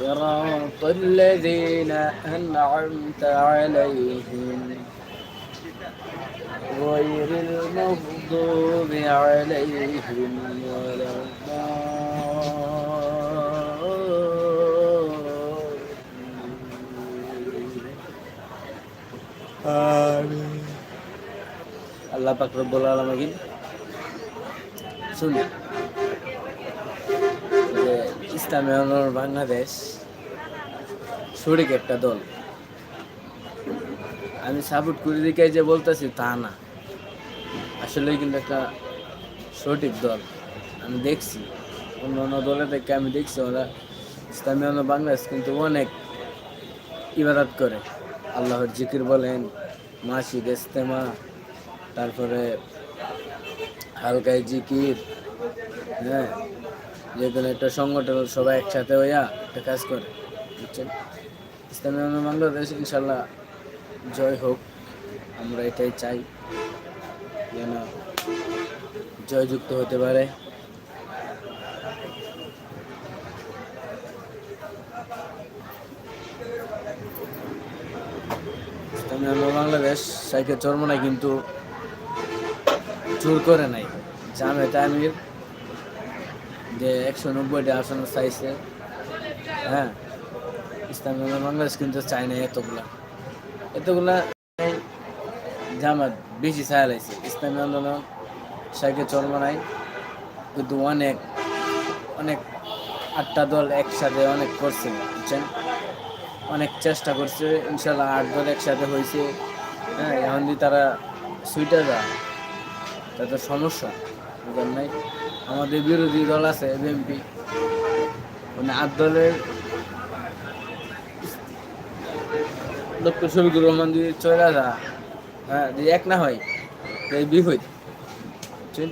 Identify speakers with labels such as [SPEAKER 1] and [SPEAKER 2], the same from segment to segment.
[SPEAKER 1] صراط الذين أنعمت عليهم غير المغضوب عليهم ولا الضالين আল্লাহ পাক রব্বুল আলামিন শুনি যে ইসলামী আন্দোলন বাংলাদেশ শরিক একটা দল। আমি সাপোর্ট করে দিকে যে বলতেছি, তা না। আসলে কিন্তু একটা সঠিক দল। আমি দেখছি, অন্য অন্য দলে থেকে আমি দেখছি, ওরা ইসলামী আন্দোলন বাংলাদেশ কিন্তু অনেক ইবাদত করে। আল্লাহর জিকির বলেন মাসিক ইস্তেমা তারপরে হালকায় জিকির হ্যাঁ যে কোনো একটা সংগঠন সবাই একসাথে হইয়া একটা কাজ করে, বুঝছেন? ইসলামী বাংলাদেশ ইনশাল্লাহ জয় হোক, আমরা এটাই চাই যেন জয়যুক্ত হতে পারে। বাংলাদেশ সাইকেল চরমনায় কিন্তু জোর করে নাই। জামে তামির যে একশো নব্বইটা আসন চাইছে হ্যাঁ ইসলামী বাংলাদেশ কিন্তু চায় না এতগুলা। এতগুলা জামাত বেশি ছায়া লাগছে ইসলামী আন্দোলন সাইকেল চরমনায় কিন্তু অনেক অনেক আটটা দল একসাথে অনেক করছে, বুঝছেন? অনেক চেষ্টা করছে ইনশাল্লাহ আট দল একসাথে হয়েছে হ্যাঁ এখন যদি তারা সুইটার যায় তাদের সমস্যা নাই? আমাদের বিরোধী দল আছে বিএনপি মানে আট দলের ডক্টর শফিকুর রহমান যদি চলে যা হ্যাঁ এক না হয় তাই বিপদ বুঝছেন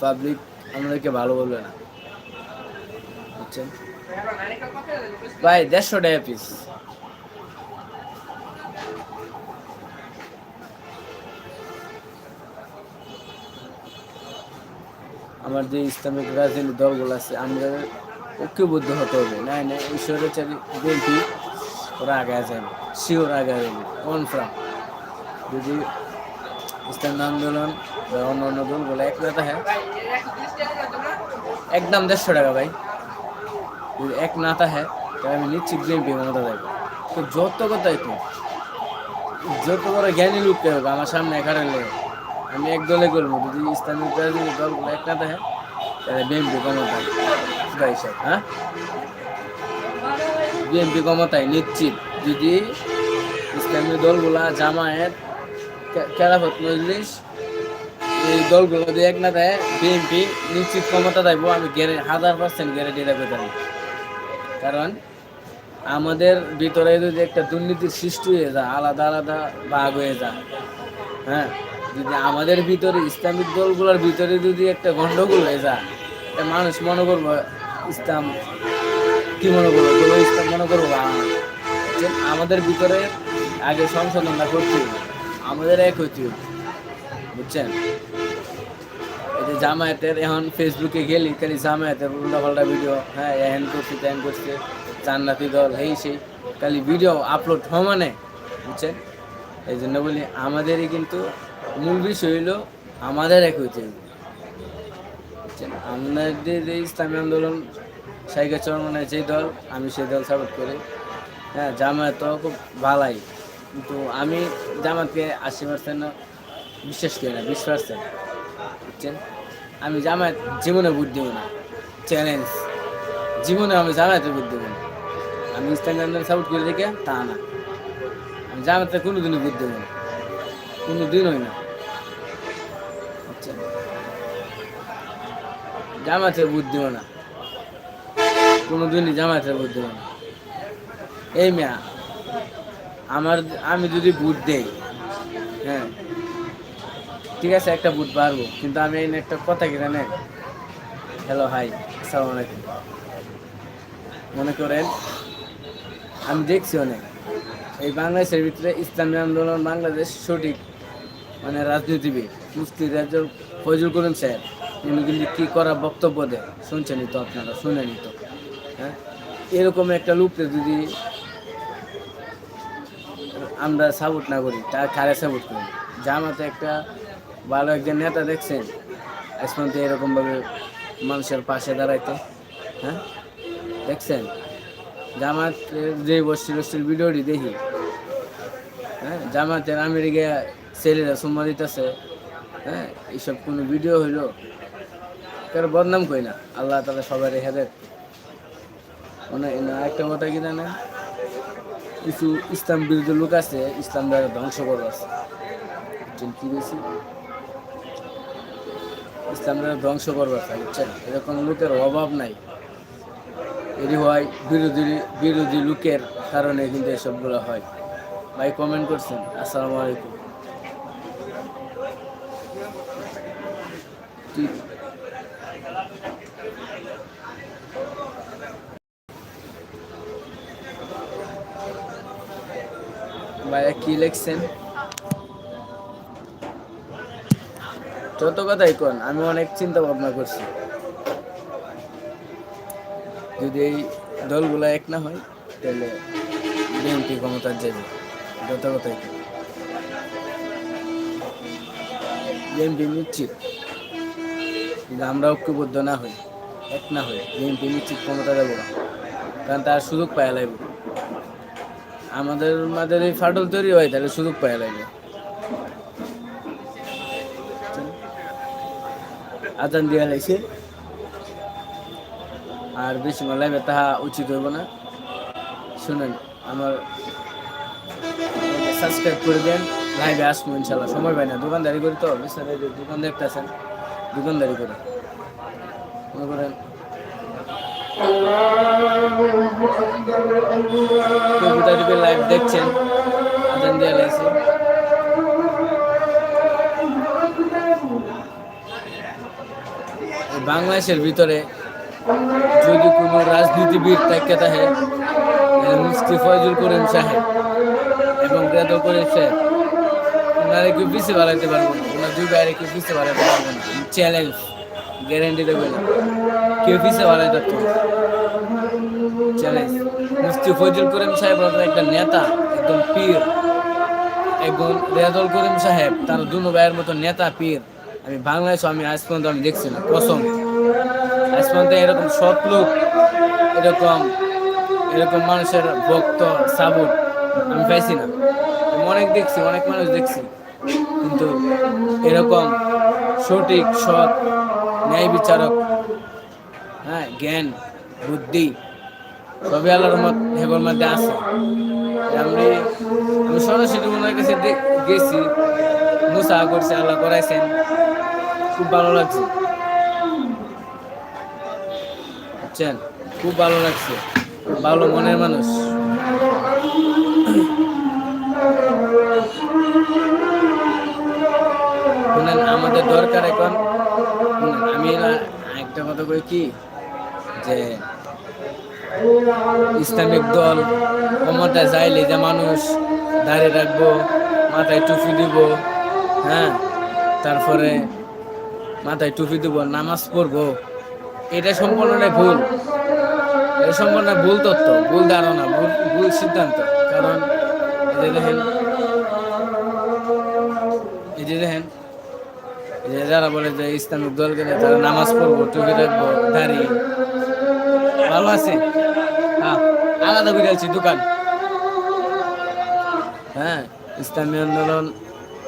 [SPEAKER 1] পাবলিক আমাদেরকে ভালো বলবে না। বুঝছেন? ভাই, দেড়শো টাকা পিস আমার যে ইসলামিক রাজনীতি দলগুলো আছে, আমরা ঐক্যবদ্ধ হতে হবে। নাই না, এই স্বৈরাচারী বিএনপি ওরা আগে যাবে শিওর আগে যাবে কনফার্ম যদি ইসলাম আন্দোলন বা অন্য অন্য দলগুলো এক না থাকে একদম দেড়শো টাকা ভাই। যদি এক না থাকে, তাহলে আমি নিশ্চিত বিএনপি মমতা দেবে তো যত কথাই তো। যত বড় জ্ঞানী লোককে হোক আমার সামনে খারালে আমি এক দলে করব, যদি ইসলামিক রাজনীতি দলগুলো এক না থাকে তাহলে বিএনপি ক্ষমতায়। হ্যাঁ? বিএনপি ক্ষমতায় নিশ্চিত, যদি ইসলামী দলগুলা জামায়াত খেলাফত মজলিস, এই দলগুলো যদি এক না দেয়, বিএনপি নিশ্চিত ক্ষমতা দেবো, আমি গ্যারে হাজার পার্সেন্ট গ্যারেন্টি দেবো তাহলে কারণ আমাদের ভিতরে যদি একটা দুর্নীতির সৃষ্টি হয়ে যায়, আলাদা আলাদা ভাগ হয়ে যায় হ্যাঁ? যদি আমাদের ভিতরে ইসলামিক দলগুলোর ভিতরে যদি একটা গন্ডগোল হয়ে যায় মানুষ মনে করব, ইসলাম কি মনে করব? বলো ইসলাম মনে করব যে আমাদের ভিতরে আগে সংশোধনটা হবে। আমাদের এক হবে। বুঝছেন? এই যে জামায়াতের এখন ফেসবুকে গেলি, খালি জামায়াতের উল্টা পাল্টা ভিডিও হ্যাঁ এহেন করছে, তেন করছে, জান্নাতি দল এই সেই, খালি ভিডিও আপলোড হওয়া মানে বুঝছেন? এই জন্য বলি, আমাদেরই কিন্তু মূল বিষয় হইল আমাদের এক হইতে আমাদের যে ইসলামী আন্দোলন সাইকেল চরমনে যে দল, আমি সেই দল সাপোর্ট করি। হ্যাঁ জামায়াত তো খুব ভালাই। কিন্তু আমি জামাতকে আশি পার্সেন্ট বিশ্বাস করি না, বিশ পার্সেন্ট বুঝছেন? আমি জামায়াত জীবনে ভোট দিব না। চ্যালেঞ্জ জীবনে আমি জামায়াতে ভোট দেবো না। আমি ইসলামী আন্দোলন সাপোর্ট করে দেখে তা না। আমি জামাতে কোনো দিনই ভোট দেবো না। কোনো দিনই না। বুঝছেন জামাতে দিব না কোনোদিনই জামায়াতের ভোট দেবো না এই মিয়া, আমার, আমি যদি ভোট দেই হ্যাঁ ঠিক আছে, একটা ভোট পারব কিন্তু আমি এই একটা কথা কিনা নেই হ্যালো হাই আসসালামু আলাইকুম। মনে করেন, আমি দেখছি অনেক। এই বাংলাদেশের ভিতরে ইসলামী আন্দোলন বাংলাদেশ সঠিক মানে রাজনীতিবিদ, মুফতি রাজর ফজল করিম স্যার উনি কিন্তু কী করা বক্তব্য দেয় শুনছেনই তো আপনারা শুনেনি তো। হ্যাঁ? এরকম একটা লোককে যদি আমরা সাপোর্ট না করি তার কারে সাপোর্ট করি জামাতে একটা ভালো একজন নেতা দেখছেন, আজ পর্যন্ত এরকমভাবে মানুষের পাশে দাঁড়াইতে হ্যাঁ? দেখছেন? জামাত যে বসছিল বসছিল ভিডিওটি দেখি। হ্যাঁ? জামাতের আমেরিকা ছেলেরা সুম্মা দিতেছে হ্যাঁ এইসব কোনো ভিডিও হইল, কারও বদনাম কই না। আল্লাহ তালা সবাই রেখে দেখ মানে একটা কথা কি জানেন? কিছু ইসলাম বিরোধী লোক আছে, ইসলাম দ্বারা ধ্বংস করা আছে কি বেশি ইসলাম দ্বারা ধ্বংস করবার আছে, বুঝছেন? এরকম লোকের অভাব নাই। এটি হয় বিরোধী বিরোধী লোকের কারণে কিন্তু এসবগুলো হয়। ভাই কমেন্ট করছেন। আসসালামু আলাইকুম। ঠিক ভাইয়া কি লিখছেন যত কথাই কোন, আমি অনেক চিন্তা ভাবনা করছি। যদি এই দলগুলো এক না হয়, তাহলে বিএনপি ক্ষমতার যাবে যত কথাই কোন। বিএনপি নিশ্চিত। যদি আমরা ঐক্যবদ্ধ না হই এক না হই বিএনপি নিশ্চিত ক্ষমতা দেবো না, কারণ তার সুযোগ পাওয়া লাগবে আমাদের মাঝে এই ফাটল তৈরি হয়, তাহলে সুযোগ পাওয়া লাগবে আজান দিয়া লাগছে আর বেশি লাইবে তাহা উচিত হইব না। শুনেন, আমার সাবস্ক্রাইব করে দেন, লাইভে আসব ইনশাল্লাহ। সময় পাই না, দোকানদারি করি তো দোকান দেখতেছেন দোকানদারি করে। মনে করেন লাইভ দেখছেন বাংলাদেশের ভিতরে যদি কোনো রাজনীতিবিদ থাকে তাহলে মুফতি ফয়জুল করিম সাহেব এবং রেদল করিম সাহেব, ওনারা কেউ পিছিয়ে বাড়াইতে পারব না? ওনার দুই বাইরে কেউ পিছিয়ে না। চ্যালেঞ্জ গ্যারেন্টি দেবে না। কেউ পিছিয়ে বাড়াইতে পারতো চ্যালেঞ্জ মুফতি ফজল করিম সাহেব একটা নেতা, একদম পীর একজন রেদল করিম সাহেব, তার দুনো ভাইয়ের মতো নেতা পীর আমি বাংলাদেশ, আমি আজ পর্যন্ত আমি দেখছি না, কসম। আজ পর্যন্ত এরকম সৎ লোক, এরকম এরকম মানুষের ভক্ত সাবুক আমি পাইছি না। অনেক দেখছি, অনেক মানুষ দেখছি। কিন্তু এরকম সঠিক সৎ ন্যায় বিচারক হ্যাঁ জ্ঞান, বুদ্ধি সবই আল্লাহর মত হেগর মধ্যে আছে আমি আমি সরাসরি ওনার কাছে গেছি, মুসা করছে, আল্লাহ করাইছেন। খুব ভালো লাগছে। বুঝছেন? খুব ভালো লাগছে। ভালো মনের মানুষ। আমাদের দরকার এখন। আমি একটা কথা কই কি? যে ইসলামিক দল ক্ষমতায় যাইলে যে মানুষ দাঁড়িয়ে রাখব, মাথায় টুপি দিব হ্যাঁ? তারপরে মাথায় টুপি দিব, নামাজ পড়ব। এটা সম্পূর্ণটাই ভুল। এটা সম্পূর্ণ ভুল তথ্য ভুল ধারণা, ভুল ভুল সিদ্ধান্ত। কারণ এই যে দেখেন, এই যে দেখেন যে যারা বলে যে ইসলামিক দল গেলে তারা নামাজ পড়ব, টুপি রাখব, দাড়ি। ভালো আছে? হ্যাঁ আলাদা করে আছি, দোকান। হ্যাঁ ইসলামী আন্দোলন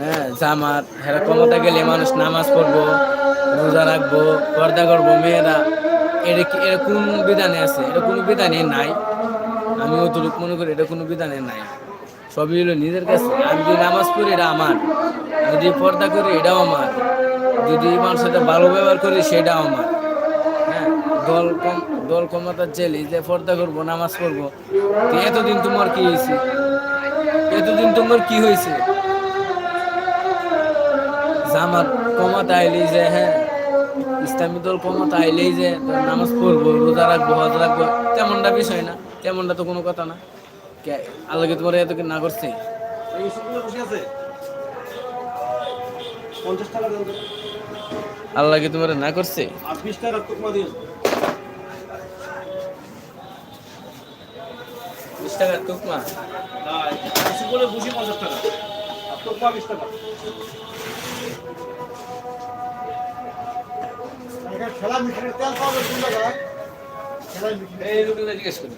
[SPEAKER 1] হ্যাঁ জামাত হ্যাঁ ক্ষমতা গেলে মানুষ নামাজ পড়ব, রোজা রাখব, পর্দা করব, মেয়েরা। এটা কি এটা কোন বিধানে আছে? এটা কোনো বিধানে নাই। আমি অতটুকু মনে করি এটা কোনো বিধানে নাই। সবই হলো নিজের কাছে। আমি যদি নামাজ পড়ি, এটা আমার। যদি পর্দা করি, এটাও আমার। যদি মানুষের সাথে ভালো ব্যবহার করি সেটাও আমার। হ্যাঁ দল কম, দল ক্ষমতার জেলে যে পর্দা করব, নামাজ পড়ব এতদিন তোমার কি হয়েছে? এতদিন তোমার কি হয়েছে? জামাত ক্ষমতা আইলেই যে হ্যাঁ ইসলামী দল ক্ষমতা আইলেই যে নামাজ পড়ব, রোজা রাখব, হজ রাখব, তেমনটা বিষয় না, তেমনটা তো কোনো কথা না। কে- আল্লাহ কি তোমার এত না করছে?
[SPEAKER 2] পঞ্চাশ টাকা।
[SPEAKER 1] আল্লাহ কি তোমার না করছে?
[SPEAKER 2] আর বিশ টাকা তোকমা দিন
[SPEAKER 1] বিশ টাকা তুকমা
[SPEAKER 2] স্কুলে বসি পঞ্চাশ টাকা। আর তোকমা বিশ টাকা।
[SPEAKER 3] খেলা মিঠাইয়ের তেল পাওয়া কোন জায়গায় খেলার মিঠাই
[SPEAKER 1] এই লোকগুলো জিজ্ঞেস করি।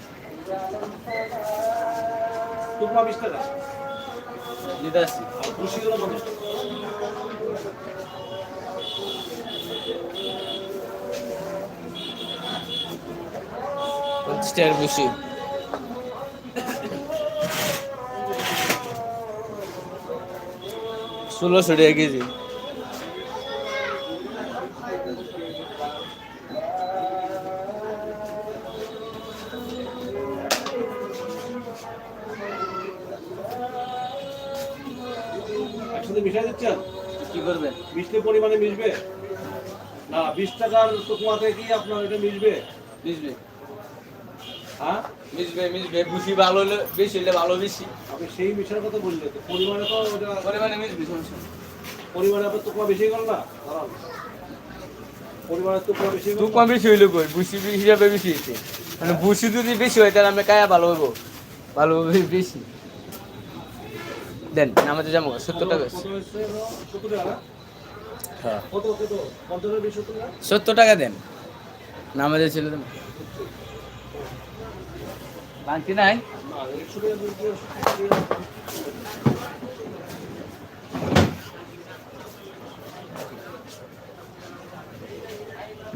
[SPEAKER 2] তোকমা বিশ টাকা।
[SPEAKER 1] দিতে
[SPEAKER 2] আর বসি হলো পঞ্চাশ টাকা।
[SPEAKER 1] পঞ্চাশ টাকার বেশি ষোলোশো টাকা কেজি।
[SPEAKER 2] একসাথে মিশাই দিচ্ছেন?
[SPEAKER 1] কি
[SPEAKER 2] মিশলে পরিমাণে মিশবে? না বিশ টাকার তোকমাতে কি আপনার এটা মিশবে?
[SPEAKER 1] মিশবে।
[SPEAKER 2] হ্যাঁ?
[SPEAKER 1] মিশবে মিশবে বুঝি ভালো হলে বেশি হলে ভালো বেশি।
[SPEAKER 2] আপনি সেই মিশার কথা বললেন তো পরিমাণে তো ওটা
[SPEAKER 1] পরিমাণে মিশবে সমস্যা নেই।
[SPEAKER 2] পরিমাণে আপনার তোকমা বেশি না
[SPEAKER 1] কম বেশি হইলে কই? বুসি হিসাবে বেশি মানে যদি বেশি হয় তাহলে আমরা কায়া ভালো হইব? ভালো হবে বেশি। দেন আমাদের সত্তর টাকা
[SPEAKER 2] কত সত্তর টাকা?
[SPEAKER 1] হ্যাঁ
[SPEAKER 2] সত্তর টাকা
[SPEAKER 1] দেন। নামাজের ছিল দেন। নাই।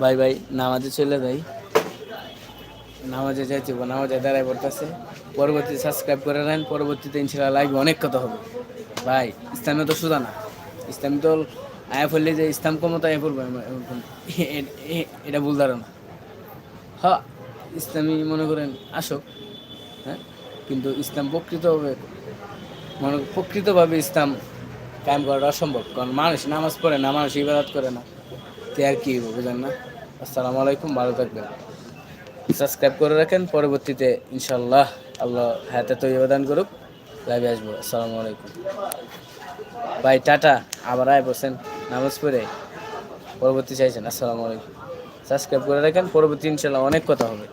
[SPEAKER 1] ভাই ভাই, নামাজে চলে যাই। নামাজে যাইতে নামাজে দাঁড়ায় পড়তেছে। পরবর্তী সাবস্ক্রাইব করে নেন, পরবর্তীতে ইনশাল্লাহ লাইভ অনেক কথা হবে। ভাই, ইসলামে তো সুদা না। ইসলাম তো আয়া ফেললে যে ইসলাম ক্ষমতা আয়া পড়বে এটা ভুল ধারণা। হ, ইসলামী মনে করেন আসুক। হ্যাঁ কিন্তু ইসলাম প্রকৃতভাবে মনে প্রকৃতভাবে ইসলাম কায়েম করাটা অসম্ভব। কারণ মানুষ নামাজ পড়ে না, মানুষ ইবাদত করে না। তে আর কি বুঝলেন না? আসসালামু আলাইকুম, ভালো থাকবেন। সাবস্ক্রাইব করে রাখেন, পরবর্তীতে ইনশাল্লাহ আল্লাহ হাতে তো অবদান করুক। লাইভে আসব, আসসালামু আলাইকুম। ভাই, টাটা। আবার আয় বসেন, নামাজ পড়ে। পরবর্তী চাইছেন, আসসালামু আলাইকুম। সাবস্ক্রাইব করে রাখেন, পরবর্তী ইনশাল্লাহ অনেক কথা হবে।